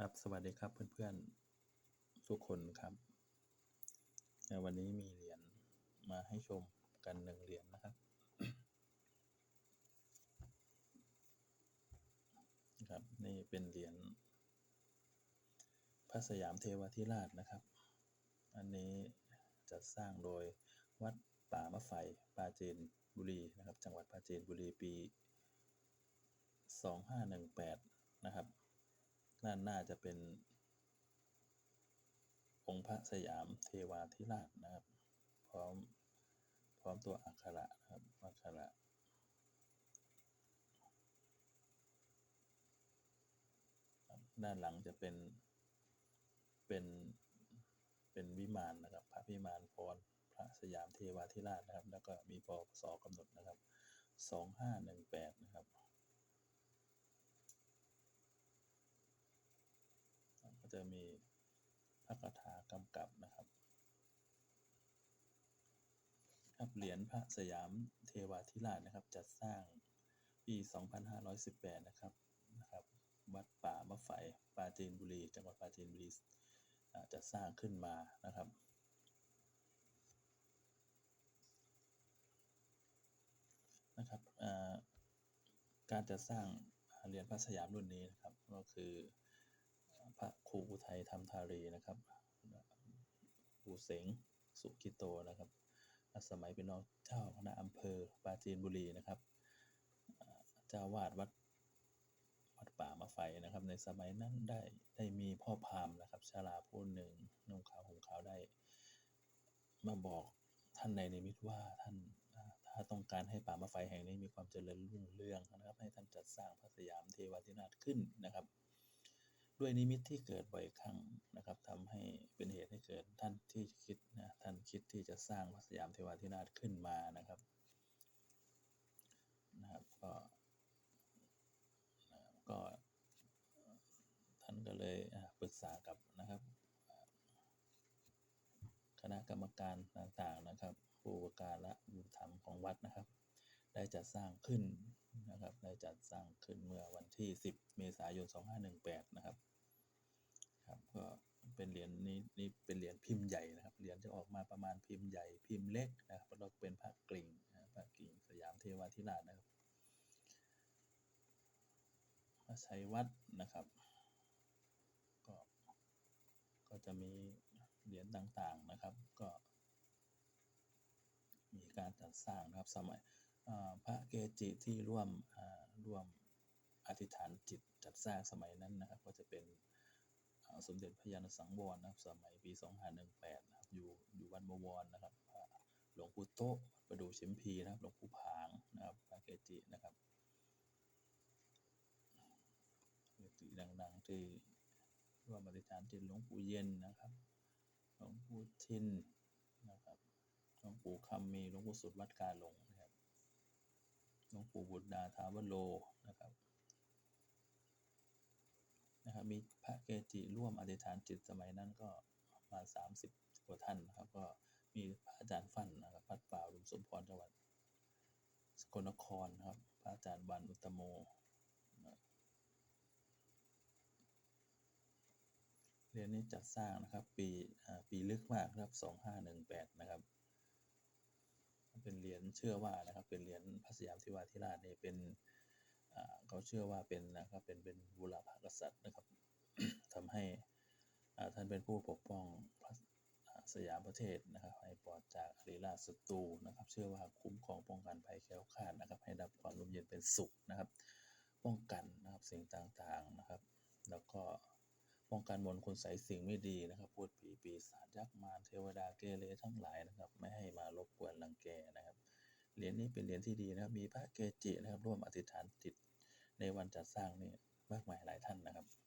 ครับสวัสดีครับเพื่อนๆทุกคนครับในวันนี้มีเหรียญมาให้ชมกันหนึ่งเหรียญนะครับครับ นี่เป็นเหรียญพระสยามเทวทิราชนะครับ อันนี้จัดสร้างโดยวัดป่ามะไฟปราจีนบุรีนะครับ จังหวัดปราจีนบุรีปี 2518 นะครับ ด้านน้าจะเป็น องค์พระสยามเทวาธิราชนะครับ พร้อมพร้อมตัวอักขระนะครับอักขระด้านหลังจะเป็นเป็นเป็นวิมานนะครับ พระวิมานพรพระสยามเทวาธิราชนะครับ แล้วก็มีปศกำหนดนะครับ 2518 นะครับ ก็ จะมีพระคาถากำกับนะครับครับเหรียญพระสยามเทวาธิราชนะครับ จัดสร้างปี 2518 นะครับนะครับ วัดป่ามะไฟปราจีนบุรี จังหวัดปราจีนบุรีจัดสร้างขึ้นมานะครับนะครับการจัดสร้างเหรียญพระสยามรุ่นนี้นะครับ ก็คือ พระครูอุทัยธรรมธารีนะครับปูเสงสุกิโตนะครับ สมัยเป็นรองเจ้าคณะอำเภอปราจีนบุรีนะครับ เจ้าวาดวัดวัดป่ามะไฟนะครับ ในสมัยนั้นได้ได้มีพ่อพามนะครับชาลาผู้หนึ่งนุ่งขาวห่มขาวได้ มาบอกท่านในนิมิตว่าท่านถ้าต้องการให้ป่ามะไฟแห่งนี้มีความเจริญรุ่งเรืองนะครับ ให้ท่านจัดสร้างพระสยามเทวาธิราชขึ้นนะครับ ด้วยนิมิตที่เกิดบ่อยครั้งนะครับทำให้เป็นเหตุให้เกิดท่านที่คิดนะท่านคิดที่จะสร้างพระสยามเทวาธิราชขึ้นมานะครับนะครับก็ก็ท่านก็เลยปรึกษากับนะครับ คณะกรรมการต่างๆนะครับผู้ประการและบุธรรมของวัดนะครับ ได้จัดสร้างขึ้น นะครับ ได้จัดสร้างขึ้นเมื่อวันที่ 10 เมษายน 2518 นะครับ ครับก็เป็นเหรียญนี้นี่เป็นเหรียญพิมพ์ใหญ่นะครับ เหรียญจะออกมาประมาณพิมพ์ใหญ่พิมพ์เล็กนะครับแล้วเป็นพระกริ่งพระกริ่งสยามเทวาธิราชนะครับพระชัยวัดนะครับ ก็ ก็จะมีเหรียญต่างๆนะครับ ก็ มีการจัดสร้างนะครับสมัย พระเกจิที่ร่วมร่วมอธิษฐานจิตจัดสร้างสมัยนั้นนะครับ ก็จะเป็นสมเด็จพระยาณสังวรนะครับ สมัยปี 2518นะครับอยู่อยู่วัดบวรนะครับหลวงปู่โตประดูชิมพีนะครับหลวงปู่ผางนะครับพระเกจินะครับเกจิดังๆที่ร่วมปฏิษฐานจิตหลวงปู่เย็นนะครับหลวงปู่ทินนะครับหลวงปู่คำมีหลวงปู่สุดวัดกาหลง งปู่บุตรดาทาวโลนะครับนะครับมีพระเกจิร่วมอธิษฐานจิตสมัยนั้นก็มาสามสิบกว่าท่านนะครับ ก็มีพระอาจารย์ฟั่นนะครับพัดป่าลุมสมพรจังหวัดสกลนครครับ พระอาจารย์บันอุตโมเรียนนี้จัดสร้างนะครับ ปีปีลึกมากครับสองห้าหนึ่งแปดนะครับ เป็นเหรียญเชื่อว่านะครับ เป็นเหรียญพระสยามทิวาธิราชเนี่ยเป็นเขาเชื่อว่าเป็นนะครับเป็นเป็นบุรพกษัตริย์นะครับทำให้ท่านเป็นผู้ปกป้องสยามประเทศนะครับ ให้ปลอดจากอริราชศัตรูนะครับ เชื่อว่าคุ้มครองป้องกันภัยแค้วคลาดนะครับ ให้ดับความร่มเย็นเป็นสุขนะครับ ป้องกันนะครับสิ่งต่างๆนะครับ แล้วก็ ป้องกันมลคุณใสสิ่งไม่ดีนะครับพูดผีปีศาจยักษ์มารเทวดาเกเรทั้งหลายนะครับ ไม่ให้มารบกวนรังแกนะครับ เหรียญนี้เป็นเหรียญที่ดีนะครับ มีพระเกจินะครับ ร่วมอธิษฐานจิตในวันจัดสร้างนี่มากมายหลายท่านนะครับ